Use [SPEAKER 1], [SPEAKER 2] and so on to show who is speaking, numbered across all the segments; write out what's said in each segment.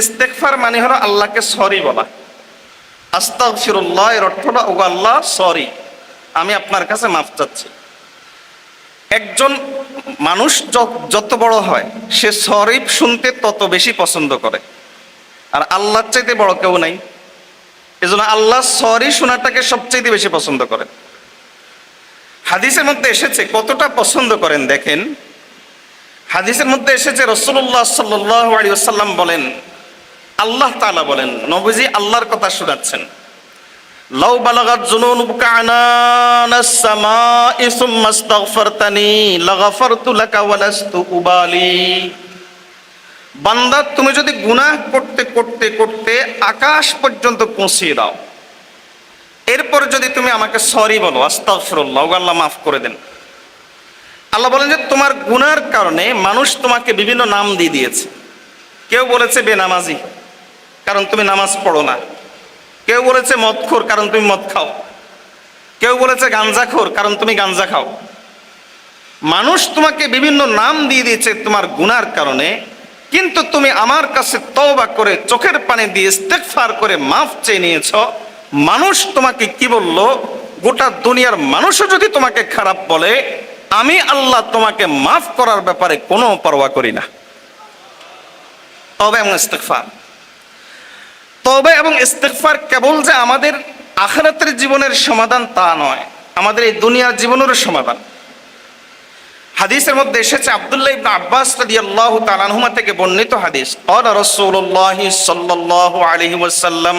[SPEAKER 1] ইস্তেকফার মানে হলো আল্লাহকে সরি বলা। আস্তাগফিরুল্লাহ এর অর্থ হলো ও আল্লাহ, সরি, আমি আপনার কাছে মাফ চাচ্ছি। একজন মানুষ যত বড় হয়, সে সরি শুনতে তত বেশি পছন্দ করে। আর আল্লাহর চাইতে বড় কেউ নাই। এজন্য আল্লাহ সরি শোনাটাকে সবচাইতে বেশি পছন্দ করেন। হাদিসের মধ্যে এসেছে, কতটা পছন্দ করেন দেখেন হাদিসের মধ্যে এসেছে রসুল্লাহ সাল্লাহ আলী বলেন, আল্লাহ তাআলা বলেন, নবীজি আল্লাহর কথা শোনাচ্ছেন। লাকা ওয়া লাস্তু উবালি। বান্দা, তুমি যদি গুনাহ করতে করতে করতে আকাশ পর্যন্ত পৌঁছিয়ে দাও, এরপর যদি তুমি আমাকে সরি বলো, আস্তাগফিরুল্লাহ আল্লাহ মাফ করে দেন। আল্লাহ বলেন যে তোমার গুনার কারণে মানুষ তোমাকে বিভিন্ন নাম দিয়ে দিয়েছে। কেউ বলেছে বেনামাজি, কারণ তুমি নামাজ পড়ো না। কেউ বলেছে মদখোর, কারণ তুমি মদ খাও। কেউ বলেছে গাঞ্জাখোর কারণ তুমি গাঞ্জা খাও। মানুষ তোমাকে বিভিন্ন নাম দিয়ে দিয়েছে তোমার গুনার কারণে, কিন্তু তুমি আমার কাছে তওবা করে, চোখের পানি দিয়ে ইস্তেগফার করে মাফ চেয়ে নিয়েছ। মানুষ তোমাকে কি বলল? গোটা দুনিয়ার মানুষও যদি তোমাকে খারাপ বলে আমি আল্লাহ তোমাকে মাফ করার ব্যাপারে কোনো পরোয়া করি না। তবে এবং ইস্তেকফার তবে এবং ইস্তেকফার কেবল যে আমাদের আখরাতের জীবনের সমাধান তা নয়, আমাদের এই দুনিয়ার জীবনেরও সমাধান। হাদিসের মধ্যে এসেছে আবদুল্লাহ ইবনে আব্বাস রাদিয়াল্লাহু তাআলা তালানহুমা থেকে বর্ণিত হাদিস অর রাসূলুল্লাহ সাল্লাল্লাহু আলাইহি ওয়াসাল্লাম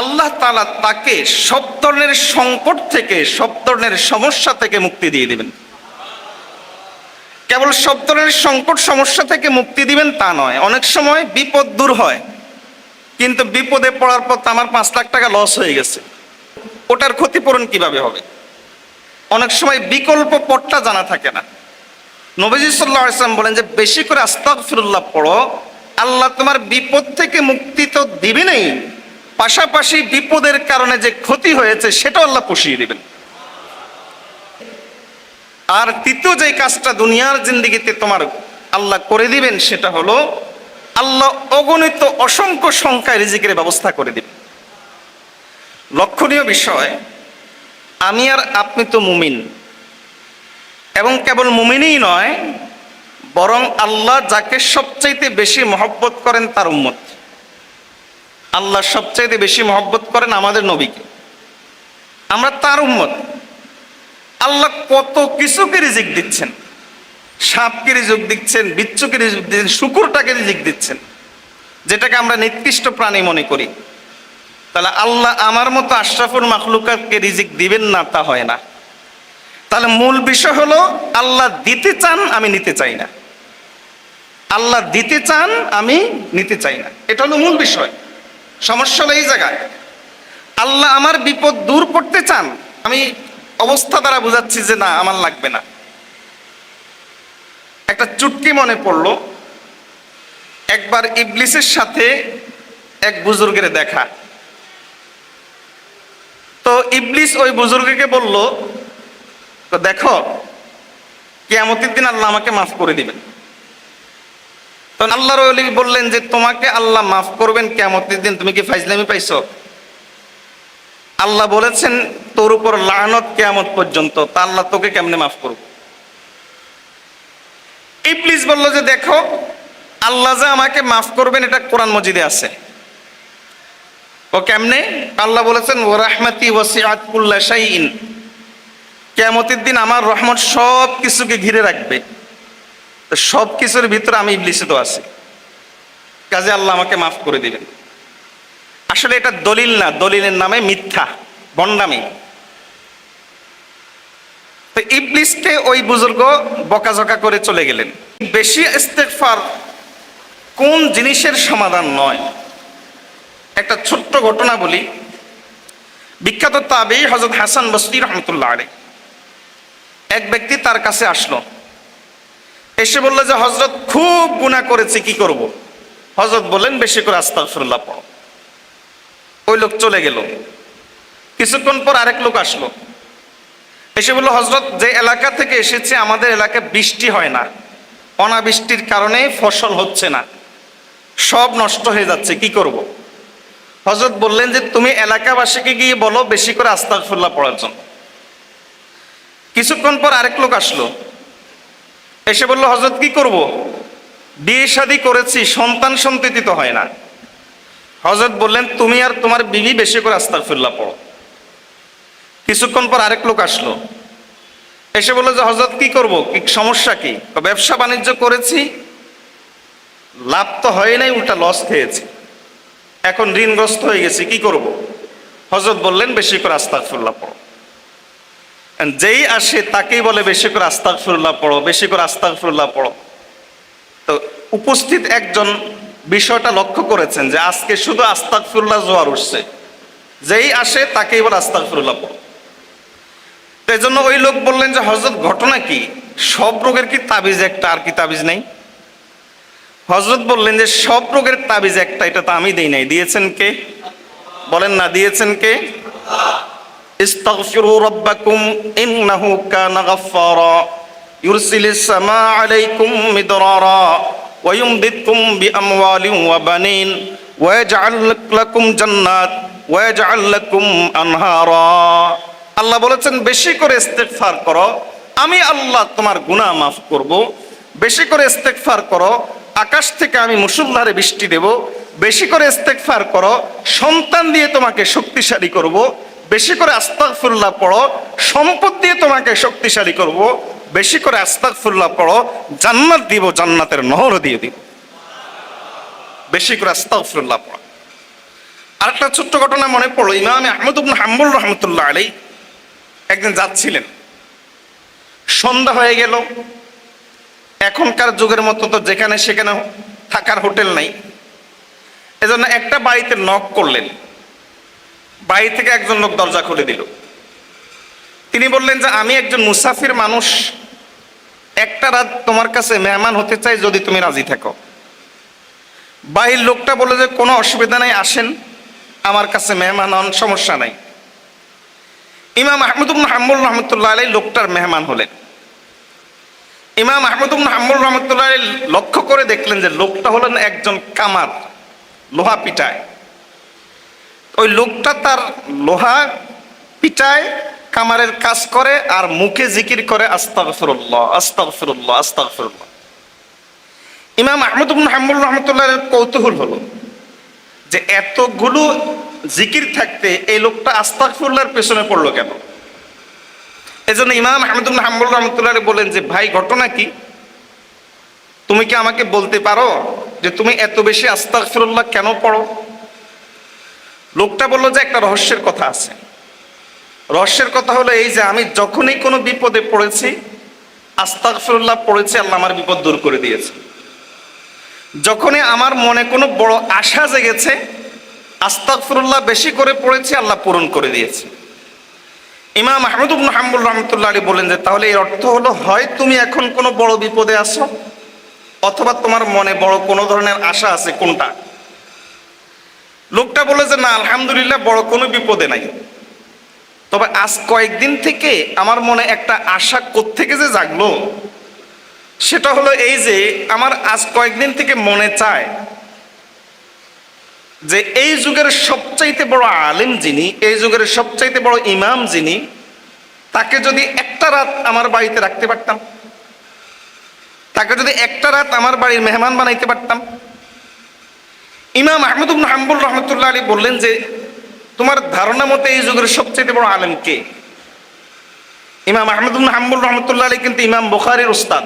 [SPEAKER 1] আল্লাহ তালা তাকে সব ধরনের সংকট থেকে, সব ধরনের সমস্যা থেকে মুক্তি দিয়ে দিবেন। কেবল সব ধরনের সংকট, সমস্যা থেকে মুক্তি দিবেন তা নয়। অনেক সময় বিপদ দূর হয়, কিন্তু বিপদে পড়ার পর আমার পাঁচ লাখ টাকা লস হয়ে গেছে। ওটার ক্ষতিপূরণ কীভাবে হবে? অনেক সময় বিকল্প পথটা জানা থাকে না। নবীজি সাল্লাহ ইসলাম বলেন যে, বেশি করে আস্তাগফিরুল্লাহ পড়ো। আল্লাহ তোমার বিপদ থেকে মুক্তি তো দিবে নেই পাশাপাশি বিপদের কারণে যে ক্ষতি হয়েছে, সেটাও আল্লাহ পুষিয়ে দিবেন। আর তৃতীয় যে কাজটা দুনিয়ার জিন্দিগিতে তোমার আল্লাহ করে দিবেন, সেটা হলো আল্লাহ অগণিত অসংখ্য সংখ্যায় রিজিকের ব্যবস্থা করে দিবেন। লক্ষণীয় বিষয়, আমি আর আপনি তো মুমিন। এবং কেবল মুমিনই নয়, বরং আল্লাহ যাকে সবচাইতে বেশি মহব্বত করেন তার উম্মত। আল্লাহ সবচাইতে বেশি মহব্বত করেন আমাদের নবীকে। আমরা তার উম্মত। আল্লাহ কত কিছুকে রিজিক দিচ্ছেন। সাপকে রিজিক দিচ্ছেন, বিচ্ছুকে রিজিক দিচ্ছেন, শুকুরটাকে রিজিক দিচ্ছেন। যেটাকে আমরা নিকৃষ্ট প্রাণী মনে করি। তাহলে আল্লাহ আমার মতো আশরাফুল মাখলুকাতকে রিজিক দিবেন না তা হয় না। তাহলে মূল বিষয় হলো, আল্লাহ দিতে চান, আমি নিতে চাই না। আল্লাহ দিতে চান, আমি নিতে চাই না। এটা হলো মূল বিষয়। সমস্যা এই জায়গায়। আল্লাহ আমার বিপদ দূর করতে চান, আমি অবস্থা দ্বারা বুঝাচ্ছি যে না, আমার লাগবে না। একটা চুটকি মনে পড়ল, একবার ইবলিসের সাথে এক বুজুর্গের দেখা। তো ইবলিস ওই বুজুর্গকে বলল, তো দেখো, কেয়ামতের দিন আল্লাহ আমাকে মাফ করে দিবেন। তখন আল্লাহর বললেন যে, তোমাকে আল্লাহ মাফ করবেন কেয়ামতের দিন। তুমি কি ফাইজলামি পাইছো? আল্লাহ বলেছেন, তোর উপর লানত কেয়ামত পর্যন্ত। তা আল্লাহ তোকে কেমনে মাফ করব ইবলিস বলল যে, দেখো, আল্লাহ যে আমাকে মাফ করবেন, এটা কোরআন মজিদে আছে। ও কেমনে? আল্লাহ বলেছেন ও রাহমাতি ওয়াসিআত কুল্লা শাইইন। কিয়ামতের দিন আমার রহমত সব কিছুকে ঘিরে রাখবে। সব কিছুর ভিতরে আমি ইবলিসে তো আছি। কাজে আল্লাহ আমাকে মাফ করে দিবেন। আসলে এটা দলিল না, দলিলের নামে মিথ্যা, বন্ডামি। তো ইবলিসকে ওই বুজুর্গ বকাঝকা করে চলে গেলেন। বেশি ইস্তেগফার কোন জিনিসের সমাধান নয়। একটা ছোট্ট ঘটনা বলি। বিখ্যাত তাবি হজরত হাসান বসরি রহমতুল্লাহ আলী এক ব্যক্তি তার কাছে আসলো। এসে বলল যে হজরত খুব গুণা করেছে, কি করব। হজরত বললেন, বেশি করে আস্তাগফিরুল্লাহ পড়ো। ওই লোক চলে গেল। কিছুক্ষণ পর আরেক লোক আসলো। এসে বলল হজরত যে এলাকা থেকে এসেছে, আমাদের এলাকায় বৃষ্টি হয় না। অনাবৃষ্টির কারণে ফসল হচ্ছে না। সব নষ্ট হয়ে যাচ্ছে, কি করব। হজরত বললেন যে, তুমি এলাকাবাসীকে গিয়ে বলো, বেশি করে আস্তাগফিরুল্লাহ পড়ার জন্য। কিছুক্ষণ পর আরেক লোক আসলো। এসে বলল হজরত কি করব? বিয়ে শাদী করেছি, সন্তান সন্ততি তো হয় না। হজরত বললেন, তুমি আর তোমার বিবি বেশি করে আস্তাগফিরুল্লাহ পড়ো। কিছুক্ষণ পর আরেক লোক আসলো। এসে বলল যে হজরত কি করব? কি সমস্যা কি? ব্যবসা বাণিজ্য করেছি, লাভ তো হয় নাই, উল্টা লস খেয়েছি। এখন ঋণগ্রস্ত হয়ে গেছি, কি করব? হজরত বললেন, বেশি করে আস্তাগফিরুল্লাহ পড়ো। যেই আসে তাকেই বলে, বেশি করে আস্তাগফিরুল্লাহ পড়ো, বেশি করে আস্তাগফিরুল্লাহ পড়ো। তো উপস্থিত একজন বিষয়টা লক্ষ্য করেছেন যে আজকে শুধু আস্তাগফিরুল্লাহ জোয়ার উঠছে। যেই আসে তাকেই বলে আস্তাগফিরুল্লাহ পড়ো। তো এই জন্য ওই লোক বললেন যে হজরত ঘটনা কি? সব রোগের কি তাবিজ একটা আর কি তাবিজ নেই? হজরত বললেন যে, সব রোগের তাবিজ একটা, এটা তো আমি দেই নাই। দিয়েছেন কে? বলেন না, দিয়েছেন কে? استغفروا ربكم إنه كان غفارا يرسل السماء عليكم مدرارا ويمددكم بأموال وبنين ويجعل لكم جنات ويجعل لكم أنهارا আল্লাহ বলেছেন বেশি করে ইস্তেগফার করো আমি আল্লাহ তোমার গুনাহ মাফ করব বেশি করে ইস্তেগফার করো আকাশ থেকে আমি মুসুলধারে বৃষ্টি দেব বেশি করে ইস্তেগফার করো সন্তান দিয়ে তোমাকে শক্তিশালী করব বেশি করে আস্তাগফিরুল্লাহ পড়ো, সম্পদ দিয়ে তোমাকে শক্তিশালী করব, বেশি করে আস্তাগফিরুল্লাহ পড়ো, জান্নাত দিব, জান্নাতের নহর দিয়ে দিব। বেশি করে আস্তাগফিরুল্লাহ পড়ো। আরেকটা ছোট্ট ঘটনা মনে পড়ল, ইমাম আহমদ ইবনে হাম্বুল রহমতুল্লাহ আলাই একদিন যাচ্ছিলেন। সন্ধ্যা হয়ে গেল, এখনকার যুগের মতো তো যেখানে সেখানে থাকার হোটেল নাই। এজন্য একটা বাড়িতে নক করলেন। বাড়ি থেকে একজন লোক দরজা খুলে দিল। তিনি বললেন যে, আমি একজন মুসাফির মানুষ। একটা রাত তোমার কাছে মেহমান হতে চাই যদি তুমি রাজি থাকো। বাহির লোকটা বলে যে, কোনো অসুবিধা নাই, আসেন। আমার কাছে মেহমান হন, সমস্যা নাই। ইমাম আহমদুল হাম্মুল রহমতুল্লাহ আলাই লোকটার মেহমান হলেন। ইমাম আহমদুল হাম্মুল রহমতুল্লাহ লক্ষ্য করে দেখলেন যে, লোকটা হলেন একজন কামার, লোহা পিটায়। ওই লোকটা তার লোহা পিটায়, কামারের কাজ করে আর মুখে জিকির করে, আস্তাগফিরুল্লাহ আস্তাগফিরুল্লাহ আস্তাগফিরুল্লাহ। ইমাম আহমদ হাম্বুল রহমতুল্লাহ কৌতূহল হলো যে এতগুলো জিকির থাকতে এই লোকটা আস্তাগফিরুল্লাহর পেছনে পড়ল কেন? এজন্য ইমাম আহমদ ইবনে হাম্বুল রহমতুল্লাহ বলেন যে, ভাই, ঘটনা কি? তুমি কি আমাকে বলতে পারো যে তুমি এত বেশি আস্তাগফিরুল্লাহ কেন পড়ো? লোকটা বলল যে একটা রহস্যের কথা আছে। রহস্যের কথা হলো এই যে আমি যখনই কোনো বিপদে পড়েছি, আস্তাগফিরুল্লাহ পড়েছি, আল্লাহ আমার বিপদ দূর করে দিয়েছে। যখনই আমার মনে কোনো বড় আশা জেগেছে, আস্তাগফিরুল্লাহ বেশি করে পড়েছি, আল্লাহ পূরণ করে দিয়েছে। ইমাম আহমদ ইবনে হাম্বুল রহমতুল্লাহ আলী বলেন যে, তাহলে এর অর্থ হলো, হয় তুমি এখন কোনো বড় বিপদে আছো, অথবা তোমার মনে বড় কোনো ধরনের আশা আছে কোনটা? লোকটা বলে যে, না, আলহামদুলিল্লাহ, বড় কোনো বিপদে নাই। তবে আজ কয়েকদিন থেকে আমার মনে একটা আশা কোত্থেকে যে জাগলো? সেটা হলো এই যে, আমার আজ কয়েকদিন থেকে মনে চায় যে, এই যুগের সবচাইতে বড় আলেম যিনি, এই যুগের সবচাইতে বড় ইমাম যিনি, তাকে যদি একটা রাত আমার বাড়িতে রাখতে পারতাম, তাকে যদি একটা রাত আমার বাড়ির মেহমান বানাইতে পারতাম ইমাম আহমদ হাম্বুল রহমতুল্লাহ আলী বললেন যে, তোমার ধারণা মতে এই যুগের সবচেয়ে বড় আলেম কে? ইমাম আহমদ হাম্বুল রহমতুল্লাহ আলী কিন্তু ইমাম বুখারীর উস্তাদ।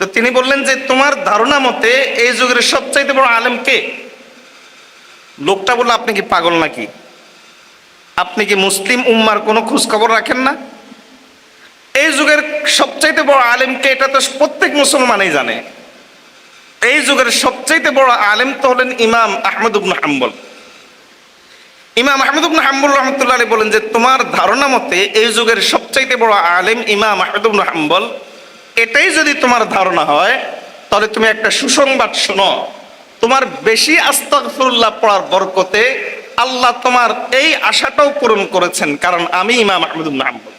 [SPEAKER 1] তো তিনি বললেন যে, তোমার ধারণা মতে এই যুগের সবচাইতে বড় আলেম কে? লোকটা বলল, আপনি কি পাগল নাকি? আপনি কি মুসলিম উম্মার কোনো খোঁজ খবর রাখেন না? এই যুগের সবচাইতে বড় আলেমকে এটা তো প্রত্যেক মুসলমানই জানে। এই যুগের সবচাইতে বড় আলেম তো হলেন ইমাম আহমদ হাম্বল। ইমাম আহমদ হাম্বল রহমতুল্লাহ বলেন যে, তোমার ধারণা মতে এই যুগের সবচাইতে বড় আলেম ইমাম আহমদ হাম্বল? এটাই যদি তোমার ধারণা হয়, তাহলে তুমি একটা সুসংবাদ শোনো। তোমার বেশি আস্তাগফিরুল্লাহ পড়ার বরকতে আল্লাহ তোমার এই আশাটাও পূরণ করেছেন, কারণ আমি ইমাম আহমদ হাম্বল।